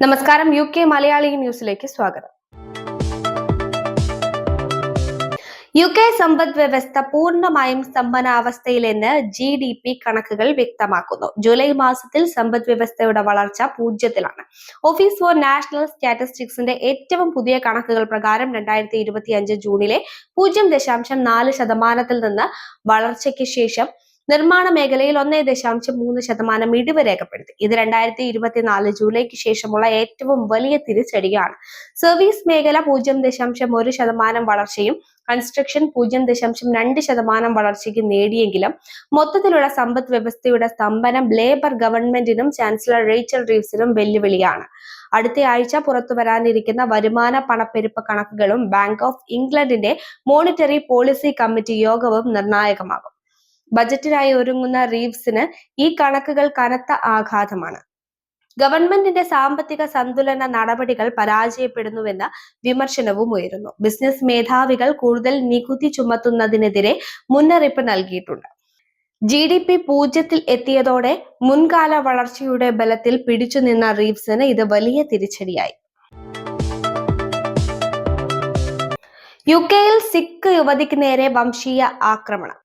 നമസ്കാരം U K Malayali ന്യൂസിലേക്ക് സ്വാഗതം. യു കെ സമ്പദ് വ്യവസ്ഥ പൂർണമായും സ്തംഭനാവസ്ഥയിലെന്ന് ജി ഡി പി കണക്കുകൾ വ്യക്തമാക്കുന്നു. ജൂലൈ മാസത്തിൽ സമ്പദ് വ്യവസ്ഥയുടെ വളർച്ച പൂജ്യത്തിലാണ്. ഓഫീസ് ഫോർ നാഷണൽ സ്റ്റാറ്റിസ്റ്റിക്സിന്റെ ഏറ്റവും പുതിയ കണക്കുകൾ പ്രകാരം രണ്ടായിരത്തി ഇരുപത്തി അഞ്ച് ജൂണിലെ പൂജ്യം ദശാംശം നാല് ശതമാനത്തിൽ നിന്ന് വളർച്ചയ്ക്ക് ശേഷം നിർമ്മാണ മേഖലയിൽ ഒന്നേ ദശാംശം മൂന്ന് ശതമാനം ഇടിവ് രേഖപ്പെടുത്തി. ഇത് രണ്ടായിരത്തി ഇരുപത്തിനാല് ജൂലൈക്ക് ശേഷമുള്ള ഏറ്റവും വലിയ തിരിച്ചടിയാണ്. സർവീസ് മേഖല പൂജ്യം ദശാംശം ഒരു ശതമാനം വളർച്ചയും കൺസ്ട്രക്ഷൻ പൂജ്യം ദശാംശം രണ്ട് ശതമാനം വളർച്ചയ്ക്ക് നേടിയെങ്കിലും മൊത്തത്തിലുള്ള സമ്പദ് വ്യവസ്ഥയുടെ സ്തംഭനം ലേബർ ഗവൺമെന്റിനും ചാൻസലർ റേച്ചൽ റീവ്സിനും വെല്ലുവിളിയാണ്. അടുത്ത ആഴ്ച പുറത്തു വരാനിരിക്കുന്ന വരുമാന പണപ്പെരുപ്പ കണക്കുകളും ബാങ്ക് ഓഫ് ഇംഗ്ലണ്ടിന്റെ മോണിറ്ററി പോളിസി കമ്മിറ്റി യോഗവും നിർണായകമാകും. ബജറ്റിനായി ഒരുങ്ങുന്ന റീവ്സിന് ഈ കണക്കുകൾ കനത്ത ആഘാതമാണ്. ഗവൺമെന്റിന്റെ സാമ്പത്തിക സന്തുലന നടപടികൾ പരാജയപ്പെടുന്നുവെന്ന വിമർശനവും ഉയരുന്നു. ബിസിനസ് മേധാവികൾ കൂടുതൽ നികുതി ചുമത്തുന്നതിനെതിരെ മുന്നറിയിപ്പ് നൽകിയിട്ടുണ്ട്. ജി ഡി പി പൂജ്യത്തിൽ എത്തിയതോടെ മുൻകാല വളർച്ചയുടെ ബലത്തിൽ പിടിച്ചു നിന്ന റീവ്സിന് ഇത് വലിയ തിരിച്ചടിയായി. യു കെയിൽ സിഖ് യുവതിക്ക് നേരെ വംശീയ ആക്രമണം.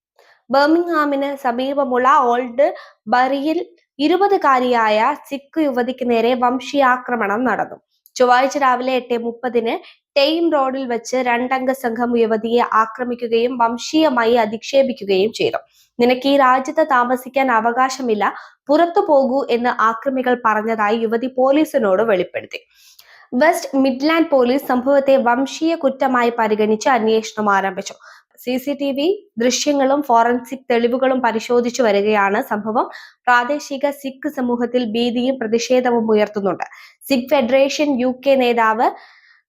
ബർമിംഗ്ഹാമിന് സമീപമുള്ള ഓൾഡ് ബറിയിൽ ഇരുപതുകാരിയായ സിഖ് യുവതിക്ക് നേരെ വംശീയാക്രമണം നടന്നു. ചൊവ്വാഴ്ച രാവിലെ എട്ട് മുപ്പതിന് ടെയിം റോഡിൽ വെച്ച് രണ്ടംഗ സംഘം യുവതിയെ ആക്രമിക്കുകയും വംശീയമായി അധിക്ഷേപിക്കുകയും ചെയ്തു. നിനക്ക് ഈ രാജ്യത്ത് താമസിക്കാൻ അവകാശമില്ല പുറത്തു പോകൂ എന്ന് ആക്രമികൾ പറഞ്ഞതായി യുവതി പോലീസിനോട് വെളിപ്പെടുത്തി. വെസ്റ്റ് മിഡ്ലാൻഡ് പോലീസ് സംഭവത്തെ വംശീയ കുറ്റമായി പരിഗണിച്ച് അന്വേഷണം ആരംഭിച്ചു. സി സി ടി വി ദൃശ്യങ്ങളും ഫോറൻസിക് തെളിവുകളും പരിശോധിച്ചു വരികയാണ് സംഭവം. പ്രാദേശിക സിഖ് സമൂഹത്തിൽ ഭീതിയും പ്രതിഷേധവും ഉയർത്തുന്നുണ്ട്. സിഖ് ഫെഡറേഷൻ യു കെ നേതാവ്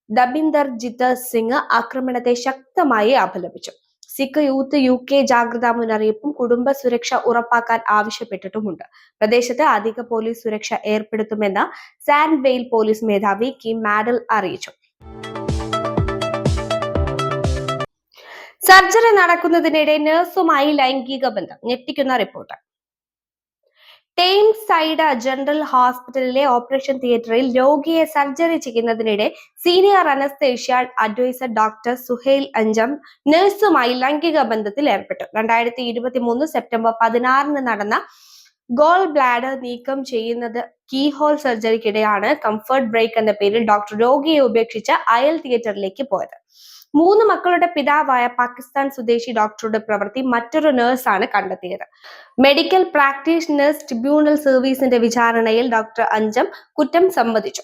ദബിന്ദർ ജിത്ത് സിംഗ് ആക്രമണത്തെ ശക്തമായി അപലപിച്ചു. സിഖ് യൂത്ത് യു കെ ജാഗ്രതാ മുന്നറിയിപ്പും കുടുംബ സുരക്ഷ ഉറപ്പാക്കാൻ ആവശ്യപ്പെട്ടിട്ടുമുണ്ട്. പ്രദേശത്ത് അധിക പോലീസ് സുരക്ഷ ഏർപ്പെടുത്തുമെന്ന് സാൻഡ് വെയിൽ പോലീസ് മേധാവി കിം മാഡൽ അറിയിച്ചു. സർജറി നടക്കുന്നതിനിടെ നഴ്സുമായി ലൈംഗിക ബന്ധം ഞെട്ടിക്കുന്ന റിപ്പോർട്ട്. ടേം സൈഡ ജനറൽ ഹോസ്പിറ്റലിലെ ഓപ്പറേഷൻ തിയേറ്ററിൽ രോഗിയെ സർജറി ചെയ്യുന്നതിനിടെ senior anaesthesia adviser doctor Suhail Anjum നഴ്സുമായി ലൈംഗിക ബന്ധത്തിൽ ഏർപ്പെട്ടു. രണ്ടായിരത്തി ഇരുപത്തി മൂന്ന് സെപ്റ്റംബർ പതിനാറിന് നടന്ന ഗോൾ ബ്ലാഡർ നീക്കം ചെയ്യുന്നത് കീഹോൾ സർജറിക്കിടെയാണ് കംഫർട്ട് ബ്രേക്ക് എന്ന പേരിൽ ഡോക്ടർ രോഗിയെ ഉപേക്ഷിച്ച് അയൽ തിയേറ്ററിലേക്ക് പോയത്. മൂന്ന് മക്കളുടെ പിതാവായ പാകിസ്ഥാൻ സ്വദേശി ഡോക്ടറുടെ പ്രവൃത്തി മറ്റൊരു നഴ്സാണ് കണ്ടെത്തിയത്. മെഡിക്കൽ പ്രാക്ടീഷണേഴ്സ് ട്രിബ്യൂണൽ സർവീസിന്റെ വിചാരണയിൽ ഡോക്ടർ അഞ്ചം കുറ്റം സമ്മതിച്ചു.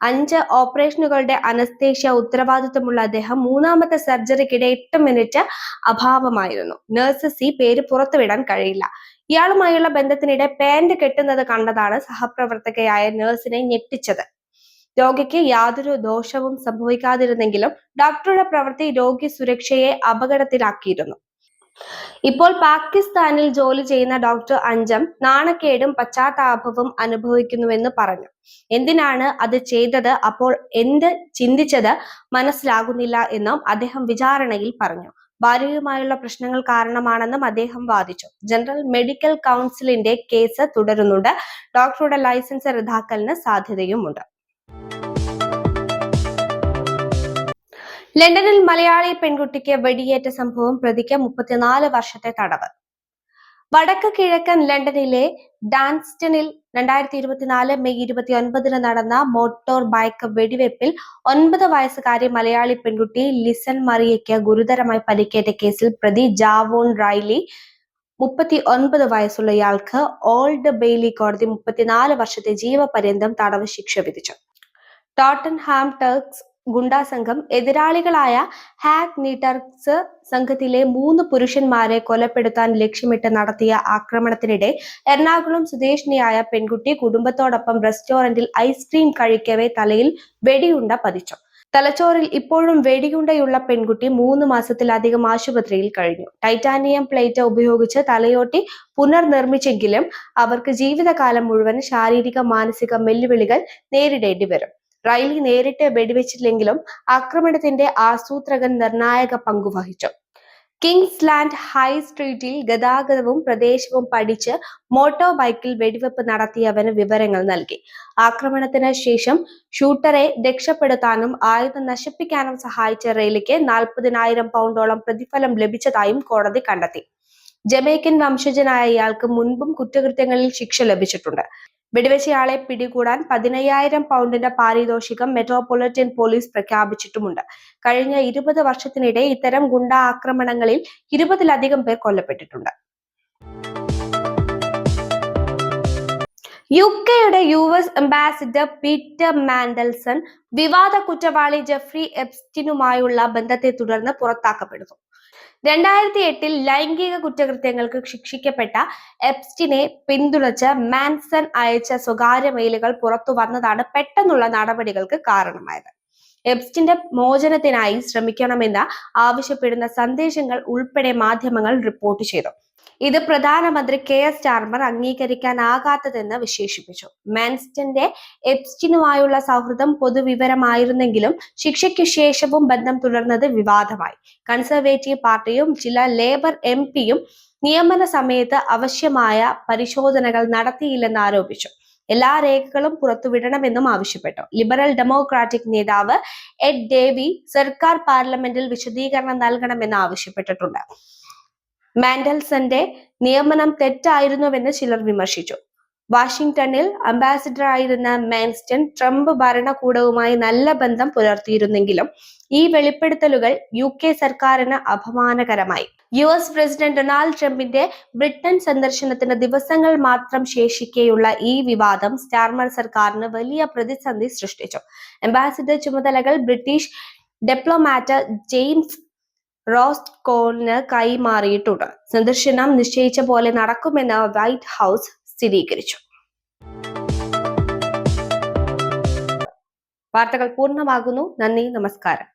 അഞ്ച് ഓപ്പറേഷനുകളുടെ അനസ്തേഷ്യ ഉത്തരവാദിത്വമുള്ള അദ്ദേഹം മൂന്നാമത്തെ സർജറിക്കിടെ എട്ട് മിനിറ്റ് അഭാവമായിരുന്നു. നഴ്സ് സി പേര് പുറത്തുവിടാൻ കഴിയില്ല. ഇയാളുമായുള്ള ബന്ധത്തിനിടെ പാന്റ് കെട്ടുന്നത് കണ്ടതാണ് സഹപ്രവർത്തകയായ നഴ്സിനെ ഞെട്ടിച്ചത്. രോഗിക്ക് യാതൊരു ദോഷവും സംഭവിക്കാതിരുന്നെങ്കിലും ഡോക്ടറുടെ പ്രവൃത്തി രോഗി സുരക്ഷയെ അപകടത്തിലാക്കിയിരുന്നു. ഇപ്പോൾ പാകിസ്ഥാനിൽ ജോലി ചെയ്യുന്ന ഡോക്ടർ അഞ്ചം നാണക്കേടും പശ്ചാത്താപവും അനുഭവിക്കുന്നുവെന്ന് പറഞ്ഞു. എന്തിനാണ് അത് ചെയ്തത്? അപ്പോൾ എന്ത് ചിന്തിച്ചത് മനസ്സിലാകുന്നില്ല എന്നും അദ്ദേഹം വിചാരണയിൽ പറഞ്ഞു. ഭാര്യയുമായുള്ള പ്രശ്നങ്ങൾ കാരണമാണെന്നും അദ്ദേഹം വാദിച്ചു. ജനറൽ മെഡിക്കൽ കൗൺസിലിന്റെ കേസ് തുടരുന്നുണ്ട്. ഡോക്ടറുടെ ലൈസൻസ് റദ്ദാക്കലിന് സാധ്യതയുമുണ്ട്. ലണ്ടനിൽ മലയാളി പെൺകുട്ടിക്ക് വെടിയേറ്റ സംഭവം പ്രതിക്ക് മുപ്പത്തിനാല് വർഷത്തെ തടവ്. വടക്ക് കിഴക്കൻ ലണ്ടനിലെ ഡാൻസ്റ്റണിൽ രണ്ടായിരത്തി ഇരുപത്തിനാല് മെയ് ഇരുപത്തി ഒൻപതിന് നടന്ന മോട്ടോർ ബൈക്ക് വെടിവെപ്പിൽ ഒൻപത് വയസ്സുകാരി മലയാളി പെൺകുട്ടി ലിസൺ മറിയയ്ക്ക് ഗുരുതരമായി പരിക്കേറ്റ കേസിൽ പ്രതി ജാവോൺ റൈലി മുപ്പത്തി ഒൻപത് വയസ്സുള്ള ഇയാൾക്ക് ഓൾഡ് ബെയിലി കോടതി മുപ്പത്തിനാല് വർഷത്തെ ജീവപര്യന്തം തടവ് ശിക്ഷ വിധിച്ചു. ടോട്ടൻഹാം ടർക്സ് ഗുണ്ടാ സംഘം എതിരാളികളായ ഹാക്ക് നീട്ടർസ് സംഘത്തിലെ മൂന്ന് പുരുഷന്മാരെ കൊലപ്പെടുത്താൻ ലക്ഷ്യമിട്ട് നടത്തിയ ആക്രമണത്തിനിടെ എറണാകുളം സ്വദേശിനിയായ പെൺകുട്ടി കുടുംബത്തോടൊപ്പം റെസ്റ്റോറന്റിൽ ഐസ്ക്രീം കഴിക്കവേ തലയിൽ വെടിയുണ്ട പതിച്ചു. തലച്ചോറിൽ ഇപ്പോഴും വെടിയുണ്ടയുള്ള പെൺകുട്ടി മൂന്ന് മാസത്തിലധികം ആശുപത്രിയിൽ കഴിഞ്ഞു. ടൈറ്റാനിയം പ്ലേറ്റ് ഉപയോഗിച്ച് തലയോട്ടി പുനർനിർമ്മിച്ചെങ്കിലും അവർക്ക് ജീവിതകാലം മുഴുവൻ ശാരീരിക മാനസിക വെല്ലുവിളികൾ നേരിടേണ്ടി വരും. റൈലി നേരിട്ട് വെടിവെച്ചില്ലെങ്കിലും ആക്രമണത്തിന്റെ ആസൂത്രകൻ നിർണായക പങ്കുവഹിച്ചു കിങ്സ് ലാൻഡ് ഹൈ സ്ട്രീറ്റിൽ ഗതാഗതവും പ്രദേശവും പഠിച്ച് മോട്ടോർ ബൈക്കിൽ വെടിവെപ്പ് നടത്തിയവന് വിവരങ്ങൾ നൽകി. ആക്രമണത്തിന് ശേഷം ഷൂട്ടറെ രക്ഷപ്പെടുത്താനും ആയുധം നശിപ്പിക്കാനും സഹായിച്ച റെയിലിക്ക് നാൽപ്പതിനായിരം പൗണ്ടോളം പ്രതിഫലം ലഭിച്ചതായും കോടതി കണ്ടെത്തി. ജമൈക്കൻ വംശജനായ ഇയാൾക്ക് മുൻപും കുറ്റകൃത്യങ്ങളിൽ ശിക്ഷ ലഭിച്ചിട്ടുണ്ട്. വെടിവെച്ചയാളെ പിടികൂടാൻ പതിനയ്യായിരം പൗണ്ടിന്റെ പാരിതോഷികം മെട്രോപൊളിറ്റൻ പോലീസ് പ്രഖ്യാപിച്ചിട്ടുമുണ്ട്. കഴിഞ്ഞ ഇരുപത് വർഷത്തിനിടെ ഇത്തരം ഗുണ്ടാ ആക്രമണങ്ങളിൽ ഇരുപതിലധികം പേർ കൊല്ലപ്പെട്ടിട്ടുണ്ട്. യു കെയുടെ U S ambassador Peter Mandelson വിവാദ കുറ്റവാളി ജെഫ്രി എപ്സ്റ്റിനുമായുള്ള ബന്ധത്തെ തുടർന്ന് പുറത്താക്കപ്പെടുന്നു. രണ്ടായിരത്തി എട്ടിൽ ലൈംഗിക കുറ്റകൃത്യങ്ങൾക്ക് ശിക്ഷിക്കപ്പെട്ട എപ്സ്റ്റിനെ പിന്തുണച്ച് മാൻസൺ അയച്ച സ്വകാര്യ മെയിലുകൾ പുറത്തു വന്നതാണ് പെട്ടെന്നുള്ള നടപടികൾക്ക് കാരണമായത്. എപ്സ്റ്റിന്റെ മോചനത്തിനായി ശ്രമിക്കണമെന്ന് ആവശ്യപ്പെടുന്ന സന്ദേശങ്ങൾ ഉൾപ്പെടെ മാധ്യമങ്ങൾ റിപ്പോർട്ട് ചെയ്തു. ഇത് പ്രധാനമന്ത്രി കെ എസ് സ്റ്റാർമർ അംഗീകരിക്കാനാകാത്തതെന്ന് വിശേഷിപ്പിച്ചു. മാൻസ്റ്റന്റെ എപ്സ്റ്റിനുമായുള്ള സൗഹൃദം പൊതുവിവരമായിരുന്നെങ്കിലും ശിക്ഷയ്ക്ക് ശേഷവും ബന്ധം തുടർന്നത് വിവാദമായി. കൺസർവേറ്റീവ് പാർട്ടിയും ചില ലേബർ എം പിയും നിയമന സമയത്ത് ആവശ്യമായ പരിശോധനകൾ നടത്തിയില്ലെന്ന് ആരോപിച്ചു. എല്ലാ രേഖകളും പുറത്തുവിടണമെന്നും ആവശ്യപ്പെട്ടു. ലിബറൽ ഡെമോക്രാറ്റിക് നേതാവ് എഡ് ഡേവി സർക്കാർ പാർലമെന്റിൽ വിശദീകരണം നൽകണമെന്ന് ആവശ്യപ്പെട്ടിട്ടുണ്ട്. മാൻഡൽസന്റെ നിയമനം തെറ്റായിരുന്നുവെന്ന് ചിലർ വിമർശിച്ചു. വാഷിംഗ്ടണിൽ അംബാസിഡർ ആയിരുന്ന മാൻസ്റ്റൺ ട്രംപ് ഭരണകൂടവുമായി നല്ല ബന്ധം പുലർത്തിയിരുന്നെങ്കിലും ഈ വെളിപ്പെടുത്തലുകൾ യു കെ സർക്കാരിന് അപമാനകരമായി. യു എസ് പ്രസിഡന്റ് ഡൊണാൾഡ് ട്രംപിന്റെ ബ്രിട്ടൻ സന്ദർശനത്തിന് ദിവസങ്ങൾ മാത്രം ശേഷിക്കെയുള്ള ഈ വിവാദം സ്റ്റാർമർ സർക്കാരിന് വലിയ പ്രതിസന്ധി സൃഷ്ടിച്ചു. അംബാസിഡർ ചുമതലകൾ ബ്രിട്ടീഷ് ഡിപ്ലോമാറ്റ് ജെയിംസ് റോസ്റ്റ് കോണിന് കൈമാറിയിട്ടുണ്ട്. സന്ദർശനം നിശ്ചയിച്ച പോലെ നടക്കുമെന്ന് വൈറ്റ് ഹൗസ് സ്ഥിരീകരിച്ചു. വാർത്തകൾ പൂർണമാകുന്നു. നന്ദി നമസ്കാരം.